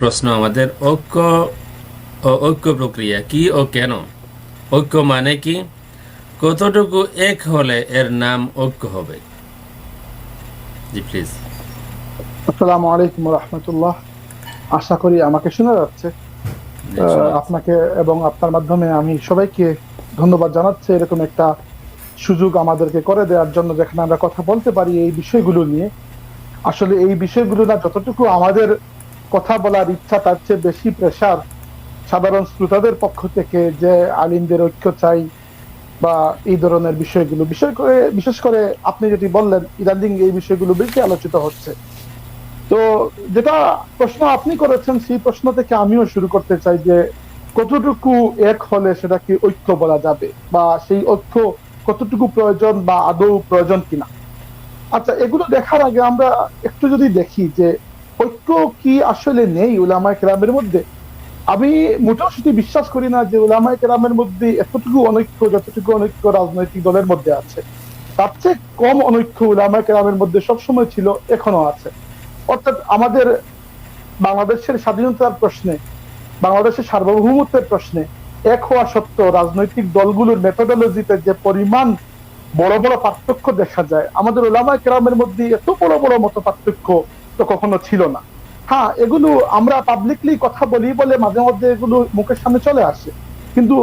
প্রশ্ন আমাদের ঐক্য ও ঐক্য প্রক্রিয়া কি ও কেন? ঐক্য মানে কি? কতটুকু এক হলে এর নাম ঐক্য হবে? জি প্লিজ আসসালামু আলাইকুম রহমতুল্লাহ। আশা করি আমাকে শোনা যাচ্ছে। আপনাকে এবং আপনার মাধ্যমে আমি সবাইকে ধন্যবাদ জানাচ্ছি। এরকম একটা সুযোগ আমাদেরকে করে দেওয়ার জন্য যেখানে আমরা কথা বলতে পারি এই বিষয়গুলো নিয়ে। আসলে এই বিষয়গুলো না যতটুকু আমাদের কথা বলার ইচ্ছা তার চেয়ে বেশি প্রেশার সাধারণ শ্রোতাদের পক্ষ থেকে যে আলিমদের ঐক্য চাই বা এই ধরনের বিষয়গুলো। বিষয় করে, বিশেষ করে আপনি যেটি বললেন, ইদানিং এই বিষয়গুলো বেশি আলোচিত হচ্ছে। তো যেটা প্রশ্ন আপনি করেছেন, সেই প্রশ্ন থেকে আমিও শুরু করতে চাই যে কতটুকু এক হলে সেটাকে ঐক্য বলা যাবে? বা সেই ঐক্য কতটুকু প্রয়োজন বা আদৌ প্রয়োজন কিনা? আচ্ছা এগুলো দেখার আগে আমরা একটু যদি দেখি যে ঐক্য কি আসলে নেই উলামায় কেরামের মধ্যে? আমি মোটেও সেটি বিশ্বাস করি না যে উলামায় কেরামের মধ্যে এতটুকু অনৈক্য, যতটুকু অনৈক্য রাজনৈতিক দলের মধ্যে আছে। তার চেয়ে কম অনৈক্য উলামায় কেরামের মধ্যে সবসময় ছিল এখনও আছে। অর্থাৎ আমাদের বাংলাদেশের স্বাধীনতার প্রশ্নে, বাংলাদেশের সার্বভৌমত্বের প্রশ্নে এক হওয়া সত্ত্বেও রাজনৈতিক দলগুলোর মেথোডোলজিতে যে পরিমাণ বড় বড় পার্থক্য দেখা যায়, আমাদের ওলামায় কেরামের মধ্যে এত বড় বড় মতো পার্থক্য তো কখনো ছিল না। হ্যাঁ এগুলো আমরা পাবলিকলি কথা বলি বলে মাঝে মধ্যে এগুলো মুখের সামনে চলে আসে। কিন্তু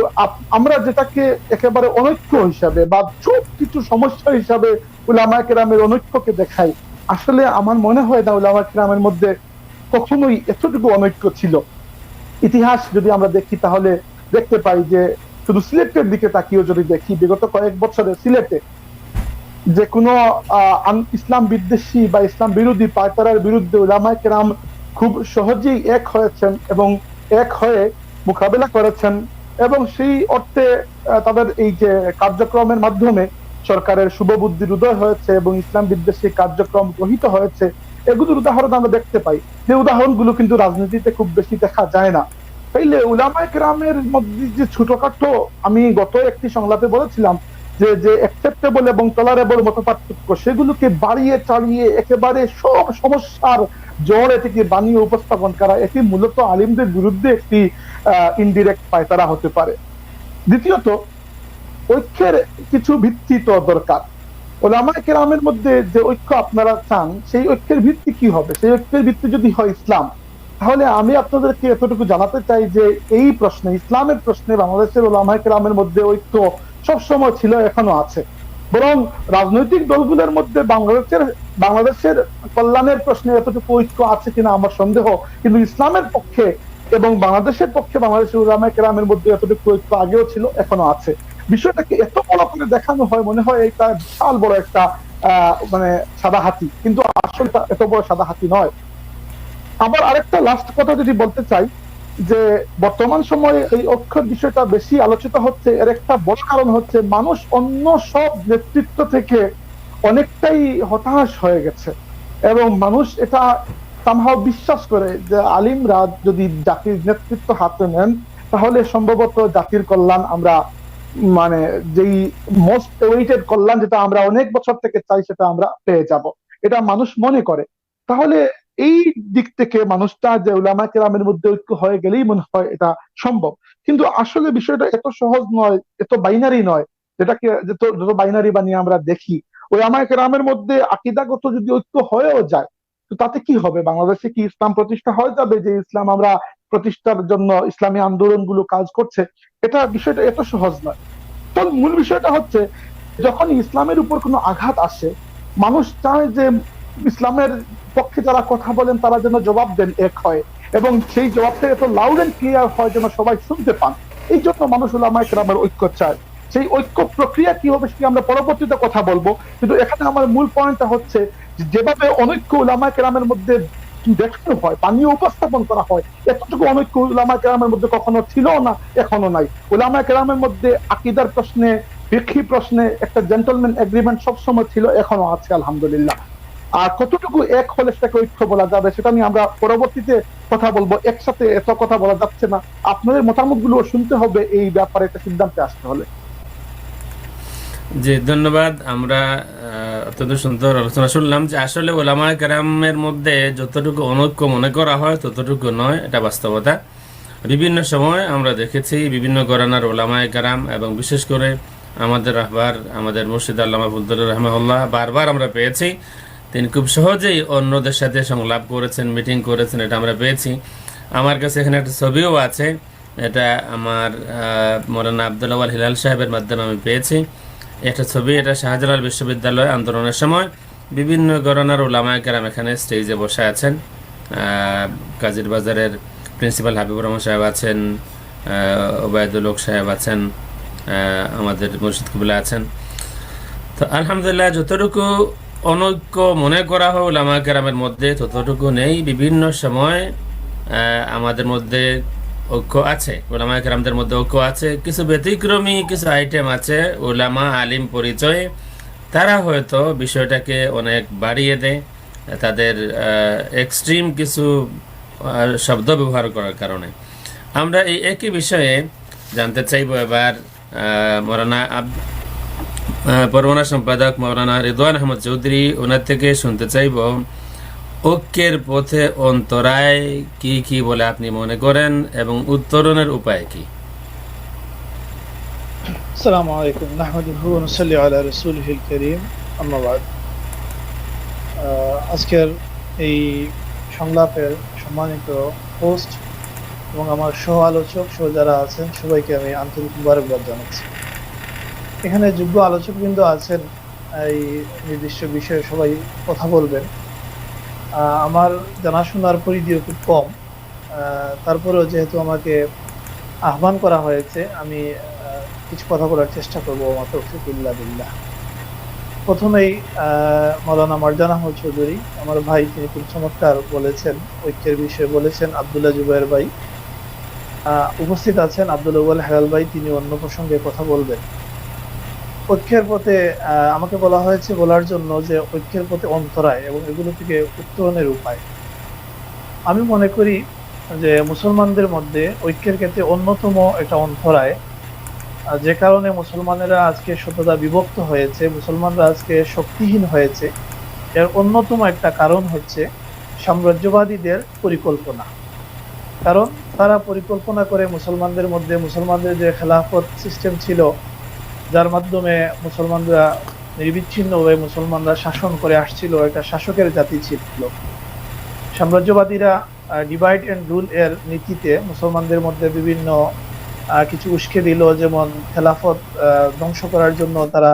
আমরা যেটাকে একেবারে অনৈক্য হিসাবে বা ছোট কিছু সমস্যা হিসাবে উলামায় কেরামের অনৈক্যকে দেখাই, আসলে আমার মনে হয় না উলামা কিরামের মধ্যে কখনোই এতটুকু অনৈক্য ছিল। ইতিহাস যদি আমরা দেখি তাহলে দেখতে পাই যে শুধু সিলেটের দিকে তাকিয়েও যদি দেখি, বিগত কয়েক বছরে সিলেটে যে কোনো ইসলাম বিদ্বেষী বা ইসলাম বিরোধী পায়তারার বিরুদ্ধে উলামায় কেরাম খুব সহজেই এক হয়েছেন এবং এক হয়ে মোকাবেলা করেছেন এবং সেই অর্থে তাদের এই যে কার্যক্রমের মাধ্যমে সরকারের শুভ শুভবুদ্ধির উদয় হয়েছে এবং ইসলাম বিদ্বেষী কার্যক্রম গ্রহীত হয়েছে, এগুলোর উদাহরণ আমরা দেখতে পাই। যে উদাহরণগুলো কিন্তু রাজনীতিতে খুব বেশি দেখা যায় না। তাইলে উলামায় গ্রামের মধ্যে যে ছোটখাটো, আমি গত একটি সংলাপে বলেছিলাম যে যে অ্যাকসেপ্টেবল এবং টলারেবল মত পার্থক্য, সেগুলোকে বাড়িয়ে চালিয়ে একেবারে সব সমস্যার জড় এটিকে বানিয়ে উপস্থাপন করা, এটি মূলত আলিমদের বিরুদ্ধে একটি ইনডিরেক্ট পায়তারা হতে পারে। দ্বিতীয়ত, ঐক্যের কিছু ভিত্তি তো দরকার। ওলামা কেরামের মধ্যে যে ঐক্য আপনারা চান, সেই ঐক্যের ভিত্তি কি হবে? সেই ঐক্যের ভিত্তি যদি হয় ইসলাম, তাহলে আমি আপনাদেরকে এতটুকু জানাতে চাই যে, এই প্রশ্নে, ইসলামের প্রশ্নে বাংলাদেশের ওলামা কেরামের মধ্যে ঐক্য সবসময় ছিল, এখনও আছে। বরং রাজনৈতিক দলগুলোর মধ্যে বাংলাদেশের বাংলাদেশের কল্যাণের প্রশ্নে এতটুকু ঐক্য আছে কিনা আমার সন্দেহ। কিন্তু ইসলামের পক্ষে এবং বাংলাদেশের পক্ষে বাংলাদেশের উলামা কেরামের মধ্যে এতটুকু ঐক্য আগেও ছিল, এখনও আছে। বিষয়টাকে এত বড় করে দেখানো হয়, মনে হয় এটা বিশাল বড় একটা মানে সাদা হাতি। কিন্তু আসলে এত বড় সাদা হাতি নয়। আবার আরেকটা লাস্ট কথা যদি বলতে চাই যে বর্তমান সময়ে এই অক্ষর বিষয়টা বেশি আলোচিত হচ্ছে, এর একটা বড় কারণ হচ্ছে মানুষ অন্য সব নেতৃত্ব থেকে অনেকটাই হতাশ হয়ে গেছে। এবং মানুষ এটা সামহাও বিশ্বাস করে যে আলিমরা যদি জাতির নেতৃত্ব হাতে নেন, তাহলে সম্ভবত জাতির কল্যাণ আমরা মানে যেই মোস্ট ওয়েটেড কল্যাণ যেটা আমরা অনেক বছর থেকে চাই সেটা আমরা পেয়ে যাব। এটা মানুষ মনে করে। তাহলে এই দিক থেকে মানুষটা যে উলামা কেরামের মধ্যে ঐক্য হয়ে গেলেই মনে হয় এটা সম্ভব। কিন্তু আসলে বিষয়টা এত সহজ নয়, এত বাইনারি নয়, যেটাকে যত বাইনারি বানিয়ে আমরা দেখি। উলামা কেরামের মধ্যে আকিদাগত যদি ঐক্য হয়েও যায়, তো তাতে কি হবে? বাংলাদেশে কি ইসলাম প্রতিষ্ঠা হয়ে যাবে যে ইসলাম আমরা প্রতিষ্ঠার জন্য ইসলামী আন্দোলনগুলো কাজ করছে? এটা বিষয়টা এত সহজ নয়। তো মূল বিষয়টা হচ্ছে যখন ইসলামের উপর কোনো আঘাত আসে, মানুষ চায় যে ইসলামের পক্ষে যারা কথা বলেন, তারা যেন জবাব দেন এক হয়। এবং সেই জবাবটা এত লাউড এন্ড ক্লিয়ার হয় যেন সবাই শুনতে পান। এই জন্য মানুষ উলামায় কেরামের ঐক্য চায়। সেই ঐক্য প্রক্রিয়া কি হবে সেটি আমরা পরবর্তীতে কথা বলব। কিন্তু এখানে আমার মূল পয়েন্টটা হচ্ছে যেভাবে অনৈক্য উলামায় কেরামের মধ্যে দেখানো হয় পানীয় উপস্থাপন করা হয়, এতটুকু অনৈক্য উলামা কেরামের মধ্যে কখনো ছিল না, এখনও নাই। উলামা কেরামের মধ্যে আকিদার প্রশ্নে, ফিকহি প্রশ্নে একটা জেন্টলম্যান এগ্রিমেন্ট সবসময় ছিল, এখনও আছে, আলহামদুলিল্লাহ। আর কতটুকু এক হলে সেটাকে ঐক্য বলা যাবে, সেটা নিয়ে আমরা পরবর্তীতে কথা বলব। একসাথে এত কথা বলা যাচ্ছে না। আপনাদের মতামতগুলো শুনতে হবে এই ব্যাপারে একটা সিদ্ধান্তে আসতে হলে। জি, ধন্যবাদ। আমরা অত্যন্ত সুন্দর আলোচনা শুনলাম যে আসলে ওলামা কেরামের মধ্যে যতটুকু অনৈক্য মনে করা হয়, ততটুকু নয়, এটা বাস্তবতা। বিভিন্ন সময় আমরা দেখেছি বিভিন্ন গরানার ওলামায় কেরাম এবং বিশেষ করে আমাদের রাহবার, আমাদের মুর্শিদ আল্লামা আবুদ্দুল রহমাউল্লাহ বারবার আমরা পেয়েছি তিনি খুব সহজেই অন্যদের সাথে সংলাপ করেছেন মিটিং করেছেন এটা আমরা পেয়েছি। আমার কাছে এখানে একটা ছবিও আছে এটা আমার আহ, মৌলানা আব্দুল আওয়াল হিলাল সাহেবের মাধ্যমে আমি পেয়েছি। একটা ছবি এটা শাহজালাল বিশ্ববিদ্যালয় আন্দোলনের সময় বিভিন্ন গণনার ওলামায় কেরাম এখানে স্টেজে বসে আছেন। কাজীর বাজারের প্রিন্সিপাল হাবিবুর রহমান সাহেব আছেন ওবায়দুল সাহেব আছেন আমাদের মুর্শিদ কুবলা আছেন। তো আলহামদুলিল্লাহ যতটুকু অনৈক্য মনে করা হয় ওলামা কেরামের মধ্যে ততটুকু নেই। বিভিন্ন সময় আমাদের মধ্যে ঐক্য আছে, ওলামা কেরামদের মধ্যে ঐক্য আছে। কিছু ব্যতিক্রমী, কিছু আইটেম আছে, ওলামা, আলিম পরিচয়, তারা হয়তো বিষয়টাকে অনেক বাড়িয়ে দেয়, তাদের এক্সট্রিম কিছু শব্দ ব্যবহার করার কারণে। আমরা এই একই বিষয়ে জানতে চাইব এবার মরানা পরগনা সম্পাদক মৌলানা রিদওয়ান আহমদ চৌধুরী ওনার থেকে শুনতে চাইব ঐক্যের পথে অন্তরায় কি কি বলে আপনি মনে করেন এবং উত্তরণের উপায় কি السلام عليكم نحمده ونصلي على رسوله الكريم أما بعد আহ, আজকের এই সংলাপের সম্মানিত হোস্ট এবং আমার সহ আলোচক সহ যারা আছেন সবাইকে আমি আন্তরিক মুবারকবাদ জানাচ্ছি এখানে যোগ্য আলোচকবৃন্দ আছেন, এই নির্দিষ্ট বিষয়ে সবাই কথা বলবেন। আমার জানাশোনার পরিধিও খুব কম। তারপরেও যেহেতু আমাকে আহ্বান করা হয়েছে, আমি কিছু কথা বলার চেষ্টা করব আমার তৌফিকুল্লাহ বিল্লাহ। প্রথমেই মৌলানা মারজান আহমদ চৌধুরী, আমার ভাই, তিনি খুব চমৎকার বলেছেন, ঐক্যের বিষয়ে বলেছেন, আবদুল্লাহ জুবাইর ভাই। উপস্থিত আছেন আব্দুল আউয়াল হেলাল ভাই, তিনি অন্য প্রসঙ্গে কথা বলবেন। ঐক্যের পথে আমাকে বলা হয়েছে বলার জন্য যে ঐক্যের পথে অন্তরায় এবং এগুলো থেকে উত্তরণের উপায়। আমি মনে করি যে মুসলমানদের মধ্যে ঐক্যের ক্ষেত্রে অন্যতম একটা অন্তরায় যে কারণে মুসলমানেরা আজকে সততা বিভক্ত হয়েছে, মুসলমানরা আজকে শক্তিহীন হয়েছে। এর অন্যতম একটা কারণ হচ্ছে সাম্রাজ্যবাদীদের পরিকল্পনা। কারণ তারা পরিকল্পনা করে মুসলমানদের মধ্যে, মুসলমানদের যে খেলাফত সিস্টেম ছিল যার মাধ্যমে মুসলমানরা নির্বিচ্ছিন্নভাবে মুসলমানরা শাসন করে আসছিল, একটা শাসকের জাতি ছিল। সাম্রাজ্যবাদীরা ডিভাইড অ্যান্ড রুল এর নীতিতে মুসলমানদের মধ্যে বিভিন্ন কিছু উস্কে দিল, যেমন খেলাফত ধ্বংস করার জন্য তারা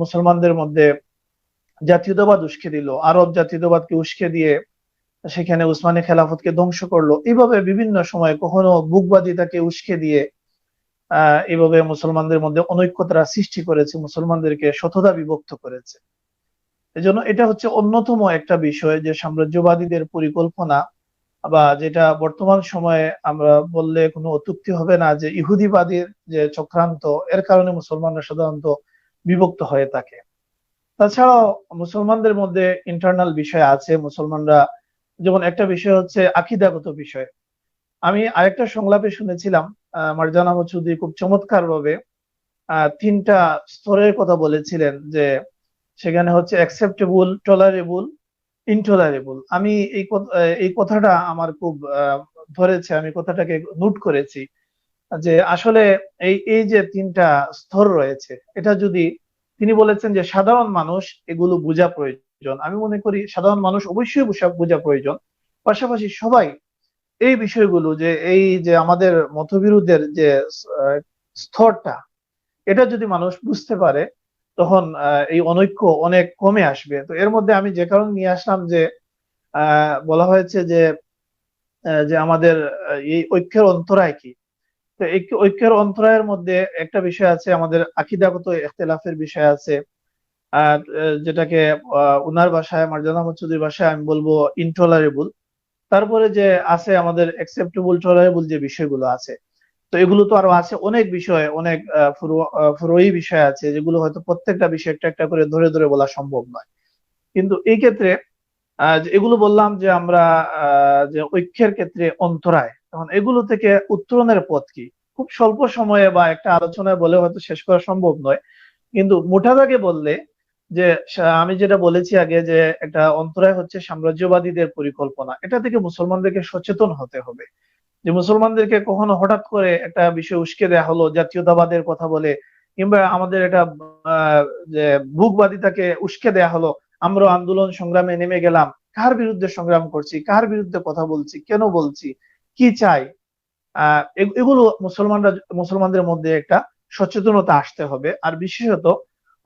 মুসলমানদের মধ্যে জাতীয়তাবাদ উস্কে দিল। আরব জাতীয়তাবাদকে উস্কে দিয়ে সেখানে উসমানী খেলাফতকে ধ্বংস করল। এইভাবে বিভিন্ন সময় কখনো বুকবাদিতাকে উস্কে দিয়ে আহ এইভাবে মুসলমানদের মধ্যে অনৈক্যতারা সৃষ্টি করেছে, মুসলমানদেরকে শততা বিভক্ত করেছে। এজন্য এটা হচ্ছে অন্যতম একটা বিষয় যে সাম্রাজ্যবাদীদের পরিকল্পনা বা যেটা বর্তমান সময়ে আমরা বললে কোনো অত্যুক্তি হবে না যে ইহুদিবাদীর যে চক্রান্ত, এর কারণে মুসলমানরা সাধারণত বিভক্ত হয়ে থাকে। তাছাড়াও মুসলমানদের মধ্যে ইন্টারনাল বিষয় আছে, মুসলমানরা যেমন একটা বিষয় হচ্ছে আকিদাগত বিষয়। আমি আরেকটা সংলাপে শুনেছিলাম মারজান চৌধুরী খুব চমৎকার ভাবে তিনটা স্তরের কথা বলেছিলেন যে সেখানে হচ্ছে অ্যাকসেপ্টেবল টলারেবল ইনটলারেবল আমি এই এই কথাটা আমার খুব ধরেছে, আমি কথাটাকে নোট করেছি যে আসলে এই এই যে তিনটা স্তর রয়েছে, এটা যদি তিনি বলেছেন যে সাধারণ মানুষ এগুলো বোঝা প্রয়োজন। আমি মনে করি সাধারণ মানুষ অবশ্যই বোঝা প্রয়োজন। পাশাপাশি সবাই এই বিষয়গুলো যে এই যে আমাদের মতবিরোধের যে স্তরটা, এটা যদি মানুষ বুঝতে পারে, তখন এই অনৈক্য অনেক কমে আসবে। তো এর মধ্যে আমি যে কারণে নিয়ে আসলাম যে বলা হয়েছে যে যে আমাদের এই ঐক্যের অন্তরায় কি? তো ঐক্যের অন্তরায়ের মধ্যে একটা বিষয় আছে, আমাদের আকিদাগত ইখতিলাফের বিষয় আছে। যেটাকে উনার ভাষায়, মারজানা চৌধুরীর ভাষায় আমি বলব ইনটলারেবল তারপরে যে আছে আমাদের অ্যাকসেপ্টেবল টলারেবল যে বিষয়গুলো আছে তো এগুলো তো আরও আছে অনেক বিষয় অনেক আহ, ফুরো- আহ, ফুরোয়ী বিষয় আছে যেগুলো হয়তো প্রত্যেকটা বিষয় একটা একটা করে ধরে ধরে বলা সম্ভব নয়। কিন্তু এই ক্ষেত্রে এগুলো বললাম যে আমরা যে ঐক্যের ক্ষেত্রে অন্তরায় তখন এগুলো থেকে উত্তরণের পথ কি? খুব স্বল্প সময়ে বা একটা আলোচনায় বলে হয়তো শেষ করা সম্ভব নয়। কিন্তু মোটা দাগে বললে যে আমি যেটা বলেছি আগে যে একটা অন্তরায় হচ্ছে সাম্রাজ্যবাদীদের পরিকল্পনা। এটা থেকে মুসলমানদেরকে সচেতন হতে হবে। যে মুসলমানদেরকে কখনো হঠাৎ করে একটা বিষয় উস্কে দেয়া হলো জাতীয়তাবাদের কথা বলে কিংবা আমাদের আহ, যে ভুকবাদিতাকে উস্কে দেয়া হলো আমরা আন্দোলন সংগ্রামে নেমে গেলাম কার বিরুদ্ধে সংগ্রাম করছি কার বিরুদ্ধে কথা বলছি কেন বলছি কি চাই এগুলো মুসলমানরা মুসলমানদের মধ্যে একটা সচেতনতা আসতে হবে। আর বিশেষত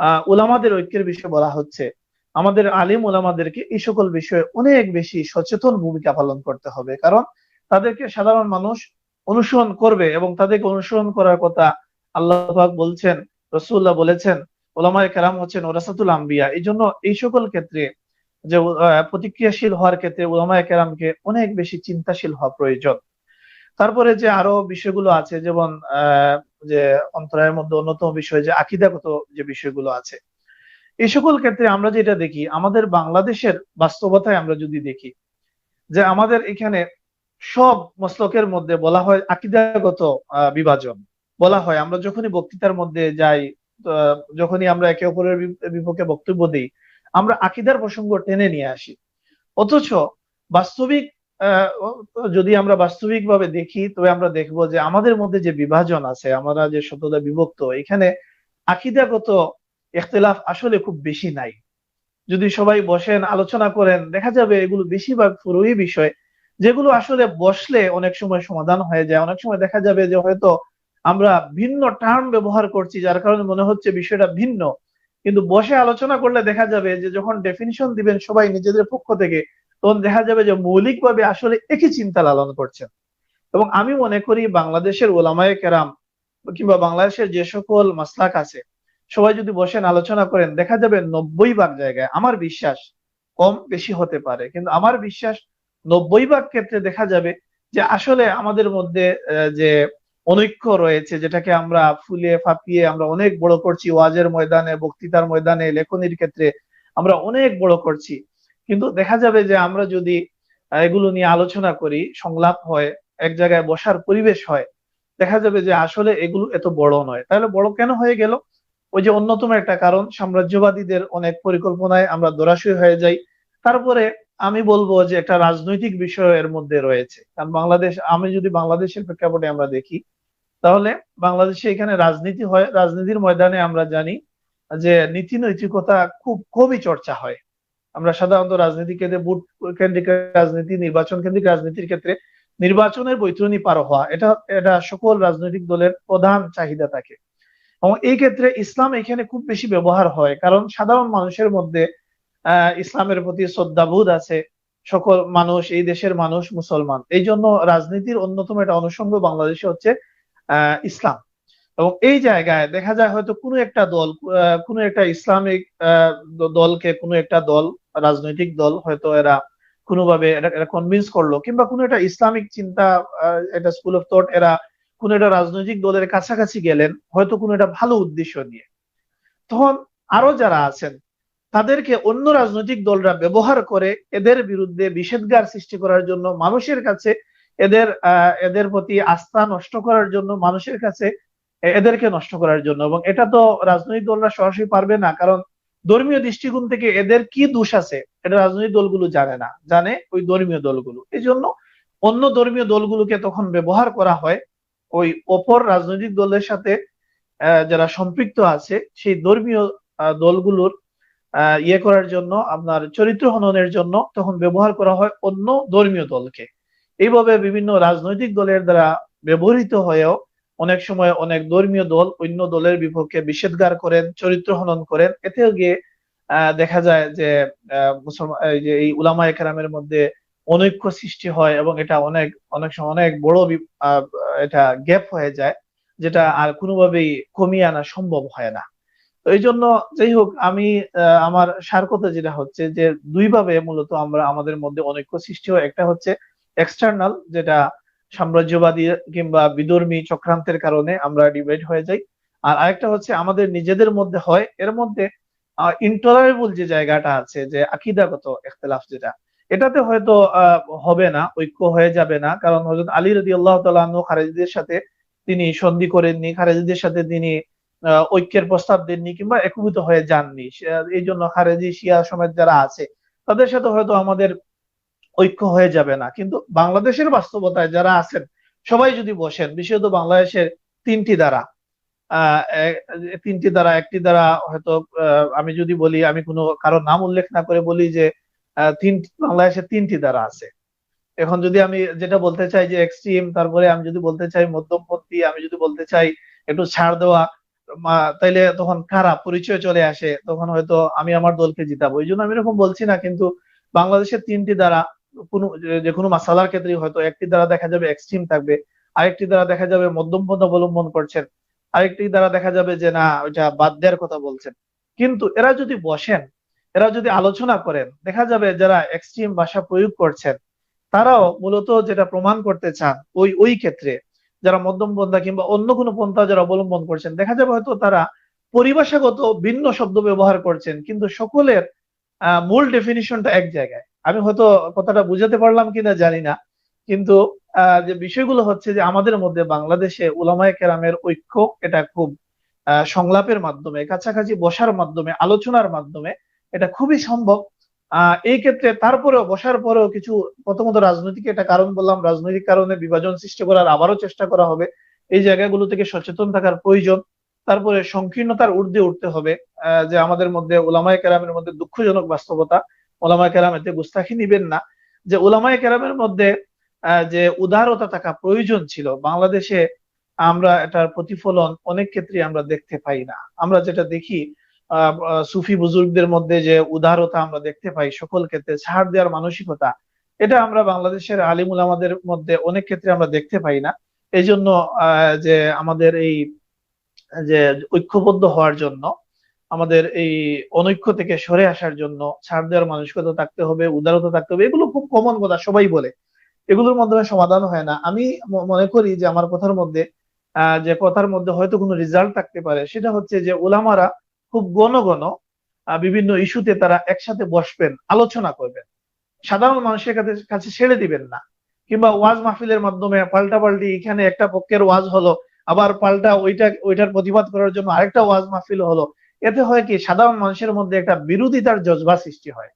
আহ, উলামাদের ঐক্যের বিষয়ে বলা হচ্ছে, আমাদের আলিম উলামাদেরকে এই সকল বিষয়ে অনেক বেশি সচেতন ভূমিকা পালন করতে হবে। কারণ তাদেরকে সাধারণ মানুষ অনুসরণ করবে এবং তাদেরকে অনুসরণ করার কথা আল্লাহ বলছেন রসুল্লাহ বলেছেন ওলামায় কেরাম হচ্ছেন ওরাসাতুল আম্বিয়া। এই জন্য এই সকল ক্ষেত্রে যে প্রতিক্রিয়াশীল হওয়ার ক্ষেত্রে ওলামায় কেরামকে অনেক বেশি চিন্তাশীল হওয়া প্রয়োজন। তারপরে যে আরও বিষয়গুলো আছে, যেমন যে অন্তরায়ের মধ্যে অন্যতম বিষয় যে আকিদাগত যে বিষয়গুলো আছে, এই সকল ক্ষেত্রে আমরা যেটা দেখি, আমাদের বাংলাদেশের বাস্তবতায় আমরা যদি দেখি, যে আমাদের এখানে সব মসলকের মধ্যে বলা হয় আকিদাগত বিভাজন। বলা হয়, আমরা যখনই বক্তৃতার মধ্যে যাই যখনই আমরা একে অপরের বিপক্ষে বক্তব্য দিই, আমরা আকিদার প্রসঙ্গ টেনে নিয়ে আসি। অথচ বাস্তবিক যদি আমরা বাস্তবিকভাবে দেখি, তবে আমরা দেখব যে আমাদের মধ্যে যে বিভাজন আছে, আমরা যে শতদা বিভক্ত, এখানে আকিদাগত ইখতিলাফ আসলে খুব বেশি নাই। যদি সবাই বসেন, আলোচনা করেন, দেখা যাবে এগুলো বেশিরভাগ ফুরুই বিষয়। যেগুলো আসলে বসলে অনেক সময় সমাধান হয়ে যায়। অনেক সময় দেখা যাবে যে হয়তো আমরা ভিন্ন টার্ম ব্যবহার করছি, যার কারণে মনে হচ্ছে বিষয়টা ভিন্ন। কিন্তু বসে আলোচনা করলে দেখা যাবে যে যখন ডেফিনিশন দিবেন সবাই নিজেদের পক্ষ থেকে তখন দেখা যাবে যে মৌলিকভাবে আসলে একই চিন্তা লালন করছেন এবং আমি মনে করি বাংলাদেশের ওলামায় কেরাম কিংবা বাংলাদেশের যে সকল মাসলাক আছে, সবাই যদি বসেন আলোচনা করেন, দেখা যাবে নব্বই ভাগ জায়গায় আমার বিশ্বাস কম বেশি হতে পারে। কিন্তু আমার বিশ্বাস নব্বই ভাগ ক্ষেত্রে দেখা যাবে যে আসলে আমাদের মধ্যে যে অনৈক্য রয়েছে, যেটাকে আমরা ফুলে ফাঁপিয়ে আমরা অনেক বড় করছি, ওয়াজের ময়দানে, বক্তৃতার ময়দানে, লেখনির ক্ষেত্রে আমরা অনেক বড় করছি। কিন্তু দেখা যাবে যে আমরা যদি এগুলো নিয়ে আলোচনা করি, সংলাপ হয়, এক জায়গায় বসার পরিবেশ হয়, দেখা যাবে যে আসলে এগুলো এত বড় নয়। তাহলে বড় কেন হয়ে গেল? ওই যে অন্যতম একটা কারণ, সাম্রাজ্যবাদীদের অনেক পরিকল্পনায় আমরা দরাশই হয়ে যাই। তারপরে আমি বলব যে একটা রাজনৈতিক বিষয় এর মধ্যে রয়েছে। কারণ বাংলাদেশ, আমি যদি বাংলাদেশের প্রেক্ষাপটে আমরা দেখি, তাহলে বাংলাদেশে এখানে রাজনীতি হয়, রাজনীতির ময়দানে আমরা জানি যে নীতি নৈতিকতা খুব কমই চর্চা হয়। আমরা সাধারণত রাজনীতি ক্ষেত্রে বুথ কেন্দ্রিক রাজনীতি, নির্বাচন কেন্দ্রিক রাজনীতির ক্ষেত্রে নির্বাচনের বৈতরণী পার হওয়া, এটা এটা সকল রাজনৈতিক দলের প্রধান চাহিদা থাকে। এবং এই ক্ষেত্রে ইসলাম এখানে খুব বেশি ব্যবহার হয়, কারণ সাধারণ মানুষের মধ্যে ইসলামের প্রতি শ্রদ্ধাবোধ আছে, সকল মানুষ, এই দেশের মানুষ মুসলমান। এই জন্য রাজনীতির অন্যতম একটা অনুষঙ্গ বাংলাদেশে হচ্ছে ইসলাম। এবং এই জায়গায় দেখা যায় হয়তো কোনো একটা দল কোনো একটা ইসলামিক দলকে কোনো একটা দল রাজনৈতিক দল হয়তো এরা কোনোভাবে এটা এটা কনভিন্স করল, কিংবা কোনো একটা ইসলামিক চিন্তা একটা স্কুল অফ থট এরা কোনো একটা রাজনৈতিক দলের কাছাকাছি গেলেন, হয়তো কোনো একটা ভালো উদ্দেশ্য নিয়ে। তখন আরও যারা আছেন, তাদেরকে অন্য রাজনৈতিক দলরা ব্যবহার করে এদের বিরুদ্ধে নিষেধাজ্ঞার সৃষ্টি করার জন্য, মানুষের কাছে এদের এদের প্রতি আস্থা নষ্ট করার জন্য, মানুষের কাছে এদেরকে নষ্ট করার জন্য। এবং এটা তো রাজনৈতিক দলরা সরাসরি পারবে না, কারণ ধর্মীয় দৃষ্টিকোণ থেকে এদের কি দোষ আছে, এটা রাজনৈতিক দলগুলো জানে না। জানে ওই ধর্মীয় দলগুলো। এই জন্য অন্য ধর্মীয় দলগুলোকে তখন ব্যবহার করা হয়। ওই অপর রাজনৈতিক দলের সাথে যারা সম্পৃক্ত আছে, সেই ধর্মীয় দলগুলোর ইয়ে করার জন্য, আপনার চরিত্র হননের জন্য তখন ব্যবহার করা হয় অন্য ধর্মীয় দলকে। এইভাবে বিভিন্ন রাজনৈতিক দলের দ্বারা ব্যবহৃত হয়েও অনেক সময় অনেক ধর্মীয় দল অন্য দলের বিপক্ষে নিষেধগার করেন, চরিত্র হনন করেন। এতেও গিয়ে দেখা যায় যে মুসলমান এই উলামা একরামের মধ্যে অনৈক্য সৃষ্টি হয় এবং এটা অনেক অনেক সময় অনেক বড় এটা গ্যাপ হয়ে যায়, যেটা আর কোনোভাবেই কমিয়ে আনা সম্ভব হয় না। তো এই জন্য যাই হোক, আমি আমার সার কথা যেটা হচ্ছে যে, দুইভাবে মূলত আমরা আমাদের মধ্যে অনৈক্য সৃষ্টি হয়। একটা হচ্ছে এক্সটার্নাল যেটা সাম্রাজ্যবাদী কিংবা বিধর্মী চক্রান্তের কারণে আমরা ডিভাইড হয়ে যাই। আর আরেকটা হচ্ছে আমাদের নিজেদের মধ্যে হয়, এর মধ্যে ইনটলারেবল যে জায়গাটা আছে, যে আকিদাগত ইখতিলাফ যেটা, এটাতে হয়তো হবে না, ঐক্য হয়ে যাবে না। কারণ হযরত আলী রাদিয়াল্লাহু তাআলা আনহু খারেজিদের সাথে তিনি সন্ধি করেননি, খারেজিদের সাথে তিনি ঐক্যের প্রস্তাব দেননি কিংবা একীভূত হয়ে যাননি। এই জন্য খারেজি শিয়া সমেত যারা আছে, তাদের সাথে হয়তো আমাদের ঐক্য হয়ে যাবে না। কিন্তু বাংলাদেশের বাস্তবতায় যারা আছেন, সবাই যদি বসেন, বিশেষত বাংলাদেশের তিনটি দ্বারা তিনটি দ্বারা, একটি দ্বারা হয়তো আমি যদি বলি, আমি কোনো, কারও নাম উল্লেখ না করে বলি যে তিন, বাংলাদেশের তিনটি দ্বারা আছে। এখন যদি আমি যেটা বলতে চাই যে এক্সট্রিম তারপরে আমি যদি বলতে চাই মধ্যমপন্থী, আমি যদি বলতে চাই একটু ছাড় দেওয়া তাইলে তখন কারা পরিচয় চলে আসে, তখন হয়তো আমি আমার দলকে জিতাবো। এই জন্য আমি এরকম বলছি না, কিন্তু বাংলাদেশের তিনটি দ্বারা কোনো, যে- কোনো মাসালার ক্ষেত্রে হয়তো একটি দ্বারা দেখা যাবে এক্সট্রিম থাকবে, আরেকটি দ্বারা দেখা যাবে মধ্যমপন্থ অবলম্বন করছেন, আরেকটি দ্বারা দেখা যাবে যে না, ওইটা বাদ দেওয়ার কথা বলছেন। কিন্তু এরা যদি বসেন, এরা যদি আলোচনা করেন, দেখা যাবে যারা এক্সট্রিম ভাষা প্রয়োগ করছেন, তারাও মূলত যেটা প্রমাণ করতে চান, ওই ওই ক্ষেত্রে যারা মধ্যম পন্থা কিংবা অন্য কোনো পন্থা যারা অবলম্বন করছেন, দেখা যাবে হয়তো তারা পরিভাষাগত ভিন্ন শব্দ ব্যবহার করছেন, কিন্তু সকলের মূল ডেফিনিশনটা এক জায়গায়। আমি হয়তো কথাটা বুঝাতে পারলাম কিনা জানি না। কিন্তু যে বিষয়গুলো হচ্ছে যে আমাদের মধ্যে বাংলাদেশে উলামায়ে কেরামের ঐক্য এটা খুব সংলাপের মাধ্যমে, কাছাকাছি বসার মাধ্যমে, আলোচনার মাধ্যমে এটা খুবই সম্ভব। এই ক্ষেত্রে তারপরেও বসার পরেও কিছু প্রথমত রাজনৈতিক একটা কারণ বললাম, রাজনৈতিক কারণে বিভাজন সৃষ্টি করার আবারও চেষ্টা করা হবে। এই জায়গাগুলো থেকে সচেতন থাকার প্রয়োজন। তারপরে সংকীর্ণতার ঊর্ধ্বে উঠতে হবে যে আমাদের মধ্যে ওলামায় কেরামের মধ্যে দুঃখজনক বাস্তবতা। ওলামায় কেরাম এতে গুস্তাখি নিবেন না, যে ওলামায় কেরামের মধ্যে যে উদারতা থাকা প্রয়োজন ছিল, বাংলাদেশে আমরা এটার প্রতিফলন অনেক ক্ষেত্রে আমরা দেখতে পাই না। আমরা যেটা দেখি সুফি বুজুর্গদের মধ্যে যে উদারতা আমরা দেখতে পাই সকল ক্ষেত্রে, ছাড় দেওয়ার মানসিকতা, এটা আমরা বাংলাদেশের আলিমুল আমাদের মধ্যে অনেক ক্ষেত্রে আমরা দেখতে পাই না। এই জন্য যে আমাদের এই, যে ঐক্যবদ্ধ হওয়ার জন্য আমাদের এই অনৈক্য থেকে সরে আসার জন্য ছাড় দেওয়ার মানসিকতা থাকতে হবে উদারতা থাকতে হবে এগুলো খুব কমন কথা সবাই বলে। এগুলোর মাধ্যমে সমাধান হয় না। আমি মনে করি যে আমার কথার মধ্যে যে কথার মধ্যে হয়তো কোনো রেজাল্ট থাকতে পারে সেটা হচ্ছে যে ওলামারা খুব ঘন আহ, বিভিন্ন ইস্যুতে তারা একসাথে বসবেন আলোচনা করবেন। সাধারণ মানুষের কাছে ছেড়ে দিবেন না। কিংবা ওয়াজ মাহফিলের মাধ্যমে পাল্টা পাল্টি এখানে একটা পক্ষের ওয়াজ হলো আবার পাল্টা ওইটা ওইটার প্রতিবাদ করার জন্য আরেকটা ওয়াজ মাহফিল হলো এতে হয় কি, সাধারণ মানুষের মধ্যে একটা বিরোধিতার জজবা সৃষ্টি হয়।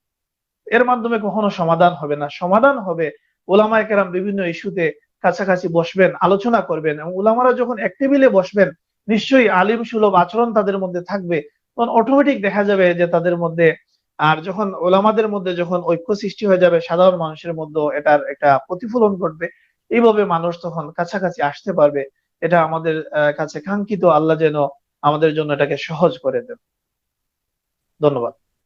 এর মাধ্যমে কখনো সমাধান হবে না। সমাধান হবে, ওলামায়ে কেরাম বিভিন্ন ইস্যুতে কাছাকাছি বসবেন, আলোচনা করবেন এবং ওলামারা যখন এক টেবিলে বসবেন, নিশ্চয়ই আলিম সুলভ আচরণ তাদের মধ্যে থাকবে। তখন অটোমেটিক দেখা যাবে যে তাদের মধ্যে, আর যখন ওলামাদের মধ্যে যখন ঐক্য সৃষ্টি হয়ে যাবে, সাধারণ মানুষের মধ্যে এটার একটা প্রতিফলন ঘটবে। এইভাবে মানুষ তখন কাছাকাছি আসতে পারবে। এটা আমাদের কাছে কাঙ্ক্ষিত। আল্লাহ যেন আমাদের জন্য এটাকে সহজ করে দেন ধন্যবাদ।